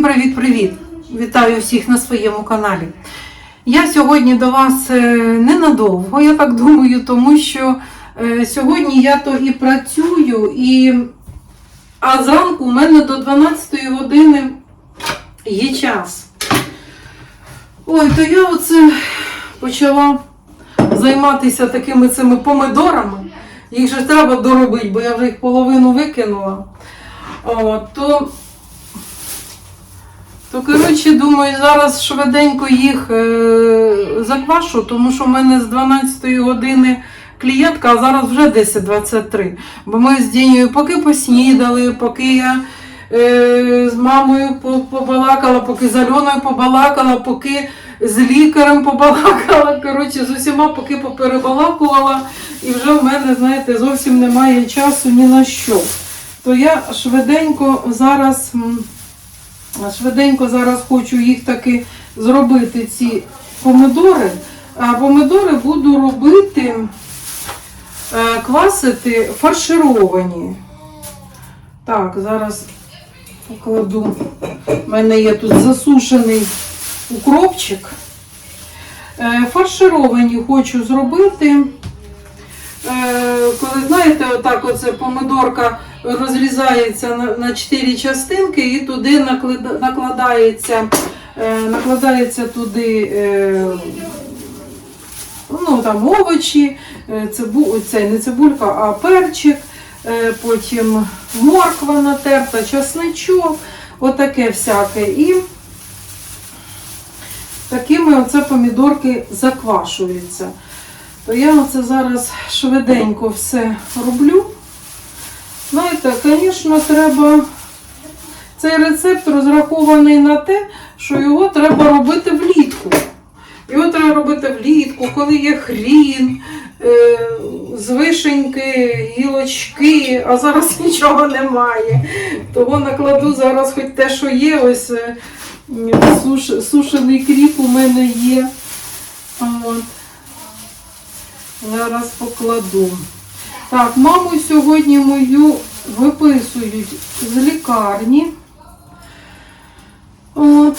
Всім привіт-привіт! Вітаю всіх на своєму каналі. Я сьогодні до вас е, ненадовго, я так думаю, тому що е, сьогодні я то і працюю, і... а зранку у мене до 12 години є час. Ой, то я оце почала займатися такими цими помидорами. Їх же треба доробити, бо я вже їх половину викинула. От, то то, коротше, думаю, зараз швиденько їх е, заквашу, тому що в мене з 12 години клієнтка, а зараз вже 10.23. Бо ми з Дінією поки поснідали, поки я е, з мамою побалакала, поки з Альоною побалакала, поки з лікарем побалакала. Коротше, з усіма поки поперебалакувала. І вже в мене, знаєте, зовсім немає часу ні на що. То я швиденько зараз. Швиденько зараз хочу їх таки зробити, ці помидори. А помидори буду робити, е, квасити фаршировані. Так, зараз покладу. У мене є тут засушений укропчик. Е, Фаршировані хочу зробити. Е, коли знаєте, отак оце помидорка розрізається на, на 4 частинки і туди накладається, е, накладається туди е, ну, там, овочі, е, цибу, це не цибулька, а перчик, потім морква натерта, часничок, отаке всяке. І такими оце помідорки заквашуються. То я оце зараз швиденько все роблю. Знаєте, звісно, треба. Цей рецепт розрахований на те, що його треба робити влітку. Його треба робити влітку, коли є хрін, е, з вишеньки, гілочки, а зараз нічого немає. Того накладу зараз хоч те, що є, ось е, суш, сушений кріп у мене є. От. Зараз покладу. Так, маму сьогодні мою виписують з лікарні. От.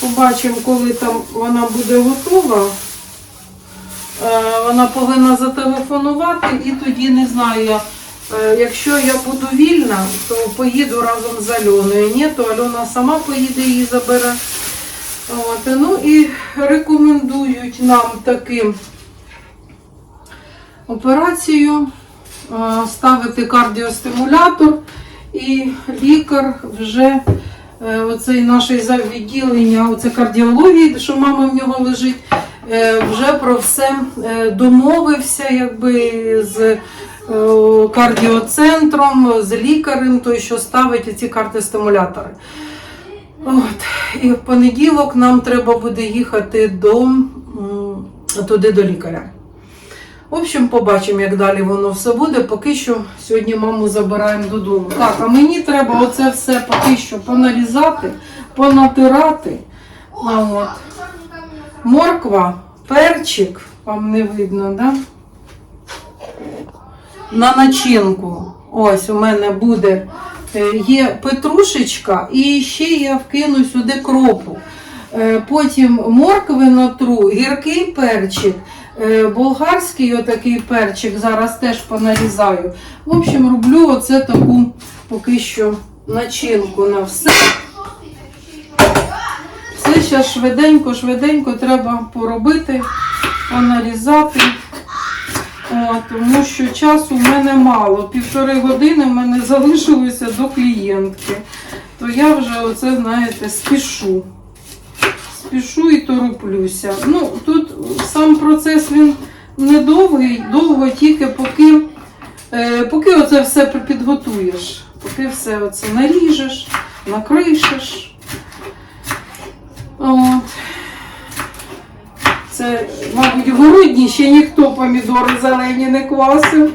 Побачимо, коли там вона буде готова. Е, Вона повинна зателефонувати і тоді не знаю е, Якщо я буду вільна, то поїду разом з Альоною. Ні, то Альона сама поїде її забере. От, ну і рекомендують нам таки операцію ставити кардіостимулятор, і лікар вже е, оцей наш відділення, оце кардіології, що мама в нього лежить, е, вже про все е, домовився, якби з е, кардіоцентром, з лікарем, той, що ставить ці кардіостимулятори. От. І в понеділок нам треба буде їхати до, туди до лікаря. В общем, побачимо, як далі воно все буде. Поки що сьогодні маму забираємо додому. Так, а мені треба оце все поки що понарізати, понатирати. А от. Морква, перчик, вам не видно, да? На начинку. Ось у мене буде е, є петрушечка, і ще я вкину сюди кропу. Е, Потім моркви натру, гіркий перчик, болгарський отакий перчик, зараз теж понарізаю. В общем, роблю оце таку поки що начинку на все. Все зараз швиденько, швиденько треба поробити, понарізати. Тому що часу в мене мало. Півтори години в мене залишилося до клієнтки. То я вже оце, знаєте, спішу. Спішу і тороплюся. Ну, тут сам процес він недовгий, довго тільки поки, е, поки оце все підготуєш. Поки все оце наріжеш, накришеш. От. Це, мабуть, в грудні ще ніхто помідори зелені не квасив.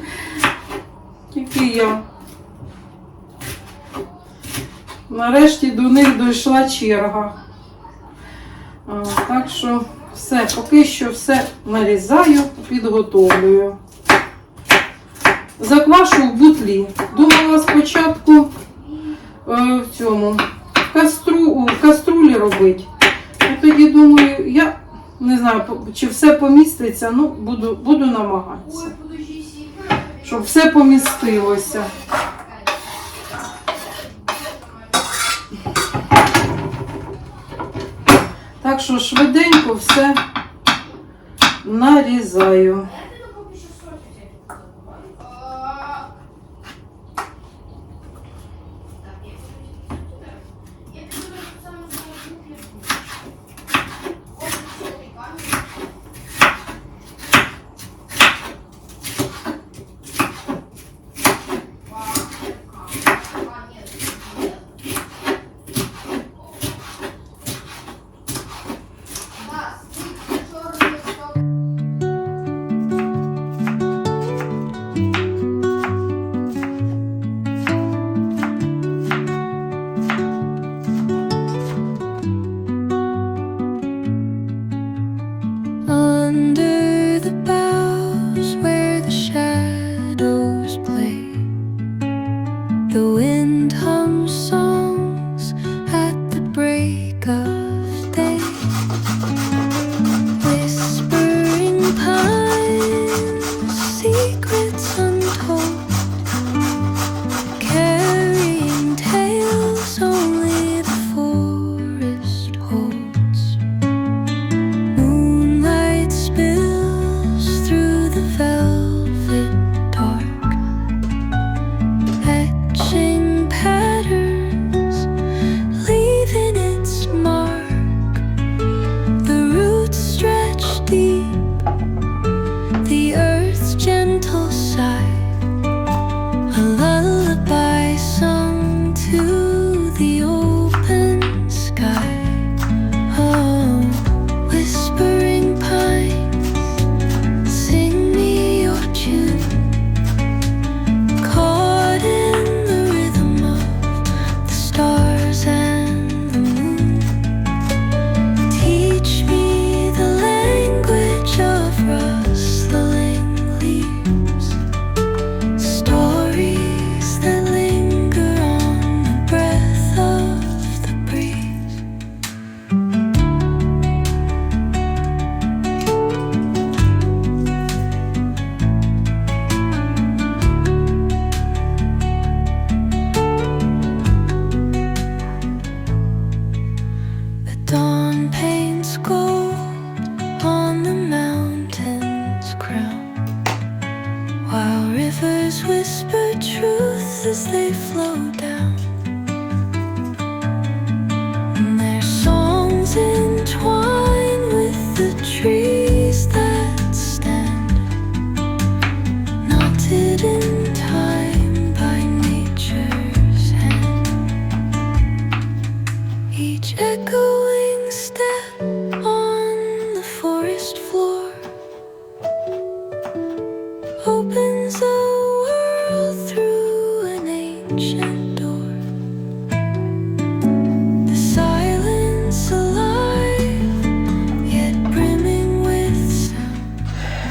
Тільки я. Нарешті до них дійшла черга. Так що все, поки що все нарізаю, підготовлюю. Заквашу в бутлі. Думала спочатку е, в цьому кастру, в каструлі робити. Я тоді думаю, я не знаю, чи все поміститься, ну буду, буду намагатися. Щоб все помістилося. Так що швиденько все нарізаю. Opens a world through an ancient door. The silence alive.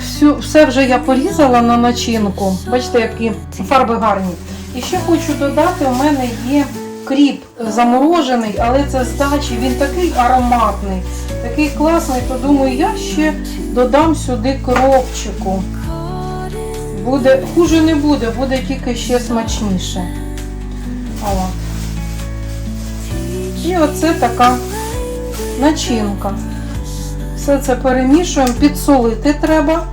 Всю, все вже я порізала на начинку. Бачите, які фарби гарні. І ще хочу додати, у мене є кріп заморожений, але це з дачі. Він такий ароматний, такий класний, то думаю, я ще додам сюди кропчику. Буде, хуже не буде, буде тільки ще смачніше. От. І оце така начинка. Все це перемішуємо, підсолити треба.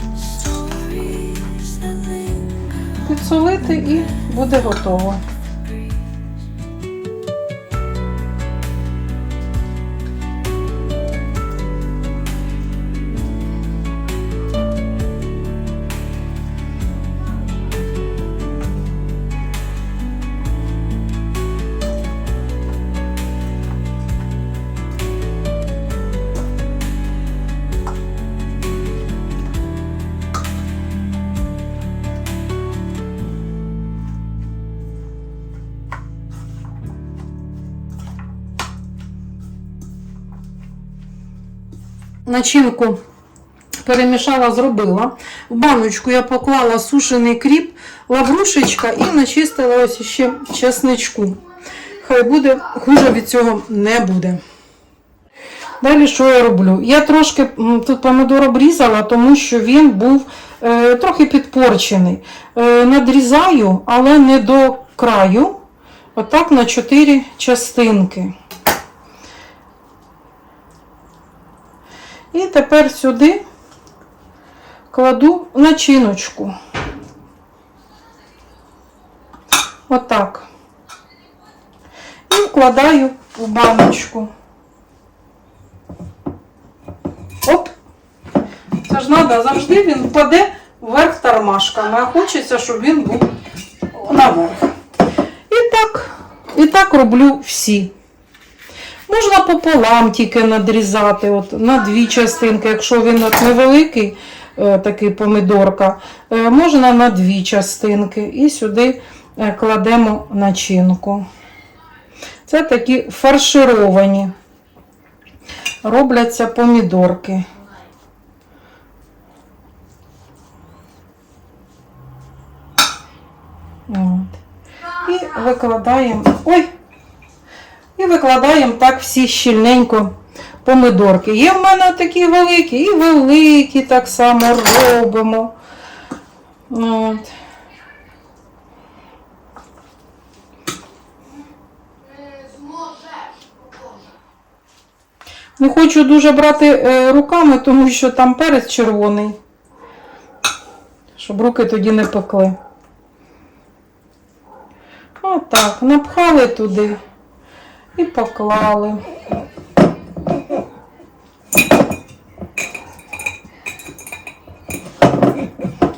Підсолити і буде готово. Начинку перемішала, зробила. В баночку я поклала сушений кріп, лаврушечка і начистила ось ще чесничку. хай буде, хуже від цього не буде. Далі що я роблю? Я трошки тут помидор обрізала, тому що він був е, трохи підпорчений. Е, надрізаю, але не до краю. Отак на 4 частинки. І тепер сюди кладу начиночку. Отак. І вкладаю в баночку. Оп. Це ж треба завжди він впаде вверх тормашками, а хочеться, щоб він був наверх. І так, і так роблю всі. Можна пополам тільки надрізати, от, на дві частинки, якщо він от невеликий, е, такий помидорка, е, можна на дві частинки. І сюди е, кладемо начинку. Це такі фаршировані. Робляться помідорки. От. І викладаємо. Ой! І викладаємо так всі щільненько помидорки. Є в мене такі великі і великі так само робимо. От. Не хочу дуже брати е, руками, тому що там перець червоний. Щоб руки тоді не пекли. Отак, напхали туди і поклали.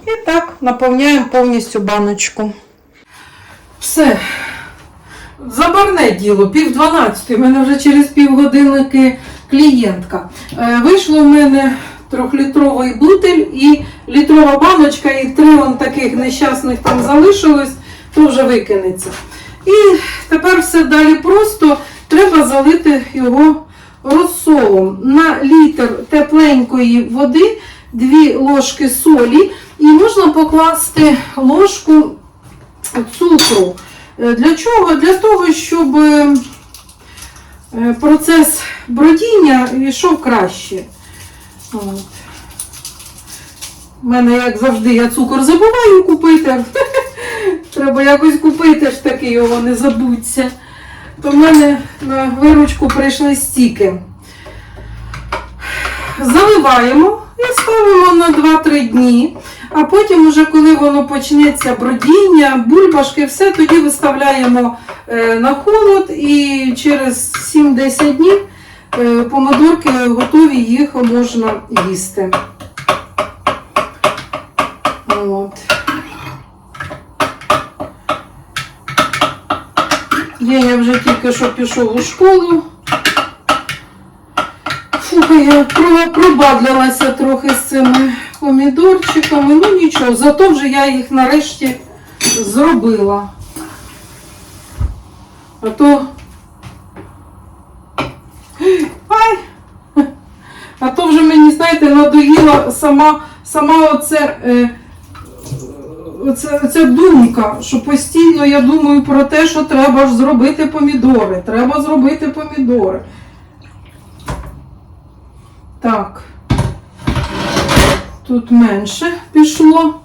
І так наповняємо повністю баночку. Все. Забарне діло, пів дванадцятої, у мене вже через півгодинники клієнтка. Е, вийшло в мене трьохлітровий бутель і літрова баночка, і три он таких нещасних там залишилось, то вже викинеться. І тепер все далі просто треба залити його розсолом. На літр тепленької води 2 ложки солі і можна покласти ложку цукру. Е, Для чого? Для того, щоб е, процес бродіння йшов краще. От. У мене, як завжди, я цукор забуваю купити. Треба якось купити ж таки його, не забудься. То в мене на виручку прийшли стіки. Заливаємо і ставимо на 2-3 дні. А потім, уже коли воно почнеться бродіння, бульбашки, все, тоді виставляємо е, на холод і через 7-10 днів е, помидорки готові, їх можна їсти. От. Деня вже тільки що пішов у школу. Фух, я пробадлялася трохи з цими помідорчиками. Ну нічого, зато вже я їх нарешті зробила. А то. Ай! А то вже мені, знаєте, надоїла сама, сама оце, е, оце, оця думка, що постійно я думаю про те, що треба ж зробити помідори. Треба зробити помідори. Так. Тут менше пішло.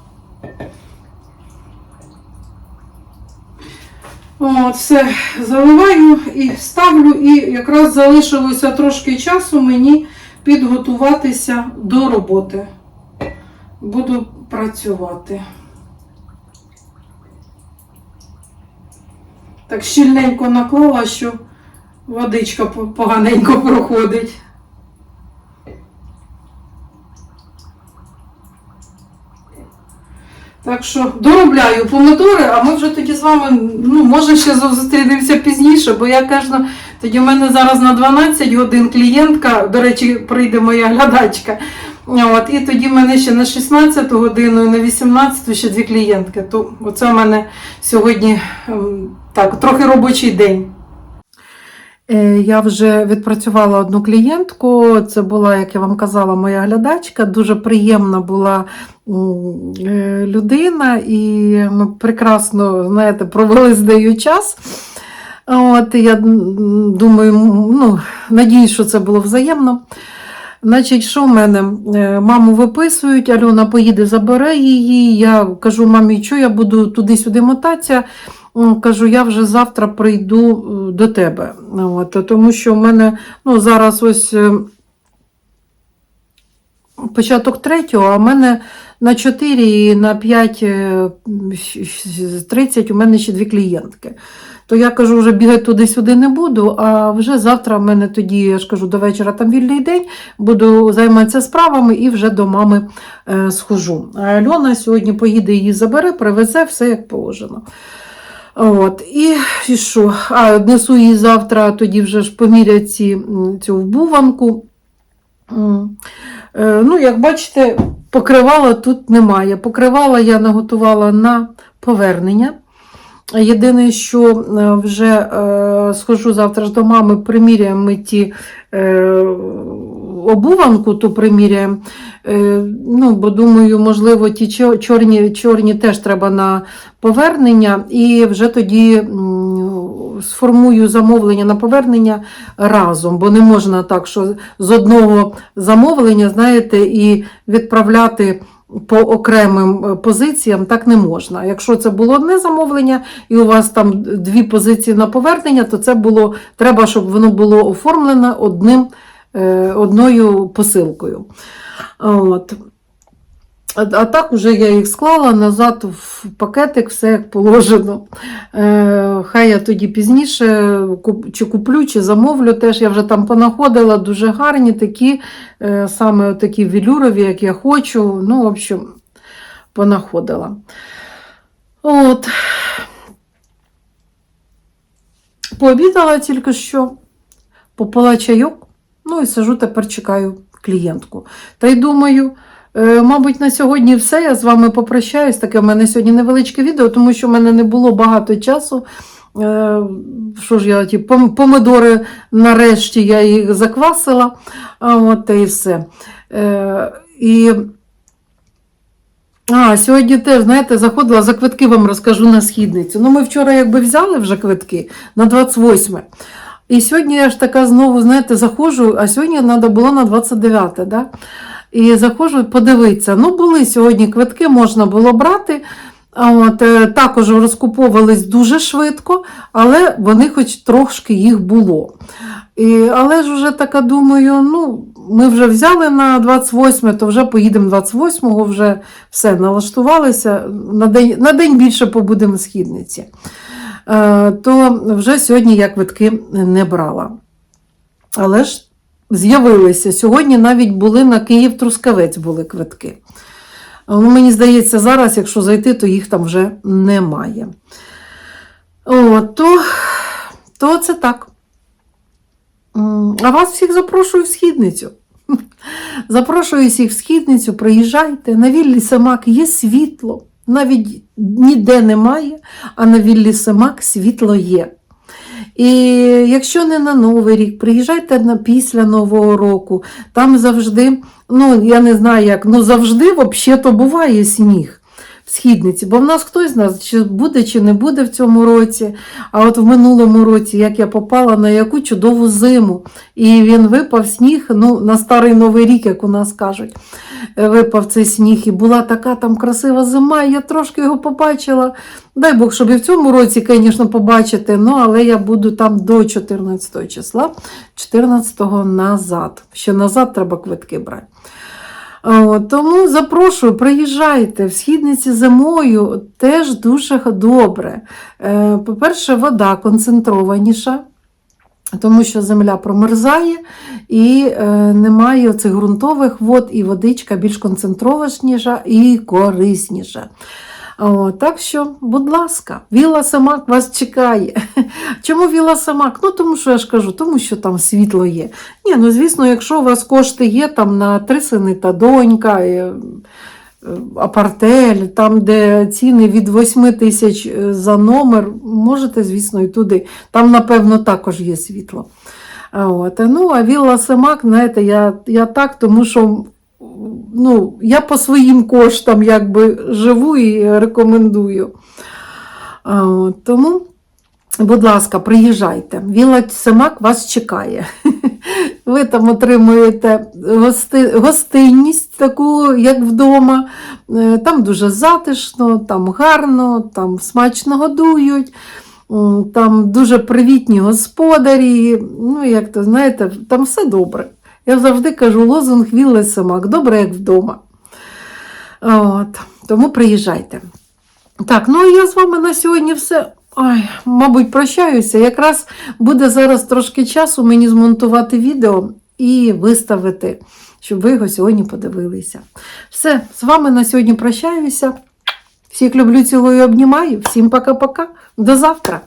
От, все, заливаю і ставлю, і якраз залишилося трошки часу мені підготуватися до роботи. Буду працювати. Так щільненько наклала, що водичка поганенько проходить. Так що доробляю помидори, а ми вже тоді з вами, ну, може, ще зустрінемося пізніше, бо я кажу, тоді в мене зараз на 12 годин клієнтка, до речі, прийде моя глядачка. От, і тоді в мене ще на 16 годину і на 18 ще дві клієнтки. То оце в мене сьогодні ем, так, трохи робочий день. Е, Я вже відпрацювала одну клієнтку. Це була, як я вам казала, моя глядачка. Дуже приємна була е, людина, і ми прекрасно знаєте, провели з нею час. От, я думаю, ну, надіюсь, що це було взаємно. Значить, що в мене? Е, Маму виписують, Альона поїде, забере її. Я кажу, мамі, що я буду туди-сюди мотатися. Кажу, я вже завтра прийду е, до тебе. От, тому що в мене ну, зараз ось е, початок третього, а в мене на 4 і на 5 е, щ- щ- 30 у мене ще дві клієнтки. То я кажу, вже бігати туди-сюди не буду, а вже завтра в мене тоді, я ж кажу, до вечора там вільний день, буду займатися справами і вже до мами е, схожу. А Альона сьогодні поїде її забере, привезе все як положено. От, і, і що? А, несу її завтра, тоді вже ж помірять ці, цю вбуванку. Е, Ну, як бачите, покривала тут немає. Покривала я наготувала на повернення. Єдине, що е, вже е, схожу завтра ж до мами, приміряємо ми ті е, обуванку, ту приміряємо. Е, ну, бо думаю, можливо, ті чорні, чорні теж треба на повернення, і вже тоді сформую замовлення на повернення разом, бо не можна так, що з одного замовлення, знаєте, і відправляти по окремим е, позиціям так не можна. Якщо це було одне замовлення, і у вас там дві позиції на повернення, то це було треба, щоб воно було оформлено одним, е, одною посилкою. От. А, так уже я їх склала назад в пакетик, все як положено. Е, хай я тоді пізніше чи куплю, чи замовлю теж. Я вже там понаходила дуже гарні такі, е, саме такі велюрові, як я хочу. Ну, в общем, понаходила. От. Пообідала тільки що, попила чайок, ну і сижу тепер чекаю клієнтку. Та й думаю, мабуть, на сьогодні все. Я з вами попрощаюсь. Таке в мене сьогодні невеличке відео, тому що в мене не було багато часу. Е, Що ж я ті помидори нарешті я їх заквасила, от і все. Е, І а, сьогодні теж, знаєте, заходила за квитки, вам розкажу на східницю. Ну, ми вчора якби взяли вже квитки на 28. І сьогодні я ж така знову, знаєте, заходжу, а сьогодні треба було на 29, да? І заходжу подивитися. Ну, були сьогодні квитки, можна було брати. От, е, також розкуповувались дуже швидко, але вони хоч трошки їх було. І, але ж вже така думаю, ну, ми вже взяли на 28, то вже поїдемо 28-го, вже все налаштувалися. На день, на день більше побудемо в східниці. Е, то вже сьогодні я квитки не брала. Але ж з'явилися. Сьогодні навіть були на Київ-Трускавець були квитки. Ну, мені здається, зараз, якщо зайти, то їх там вже немає. О, то, то це так. А вас всіх запрошую в східницю. Запрошую всіх в східницю, приїжджайте. На віллі Семак є світло. Навіть ніде немає, а на віллі Семак світло є. І якщо не на Новий рік, приїжджайте на після Нового року. Там завжди, ну я не знаю як, ну завжди взагалі то буває сніг східниці. Бо в нас хтось з нас чи буде, чи не буде в цьому році. А от в минулому році, як я попала на яку чудову зиму, і він випав сніг, ну на старий новий рік, як у нас кажуть, е, випав цей сніг, і була така там красива зима, і я трошки його побачила. Дай Бог, щоб і в цьому році, звісно, побачити, ну, але я буду там до 14 числа, 14-го назад. Ще назад треба квитки брати. Тому запрошую, приїжджайте в східниці зимою теж дуже добре. Е, По-перше, вода концентрованіша, тому що земля промерзає і е, немає цих ґрунтових вод, і водичка більш концентрованіша і корисніша. О, так що, будь ласка, Віла Самак вас чекає. Чому Віла Самак? Ну, тому що я ж кажу, тому що там світло є. Ні, ну звісно, якщо у вас кошти є там на три сини та донька, е, е, апартель, там, де ціни від 8 тисяч е, за номер, можете, звісно, і туди. Там, напевно, також є світло. От. Ну, а Вілла Семак, знаєте, я, я так, тому що ну, я по своїм коштам якби живу і рекомендую. Тому Будь ласка, приїжджайте. Віла Семак вас чекає. Ви там отримуєте гости... гостинність таку, як вдома. Е, Там дуже затишно, там гарно, там смачно годують, там дуже привітні господарі. Ну, як то знаєте, там все добре. Я завжди кажу лозунг Вілли Семак, добре, як вдома. От, тому приїжджайте. Так, ну а я з вами на сьогодні все. Ой, мабуть, прощаюся. Якраз буде зараз трошки часу мені змонтувати відео і виставити, щоб ви його сьогодні подивилися. Все, з вами на сьогодні прощаюся. Всіх люблю, цілую і обнімаю. Всім пока-пока. До завтра.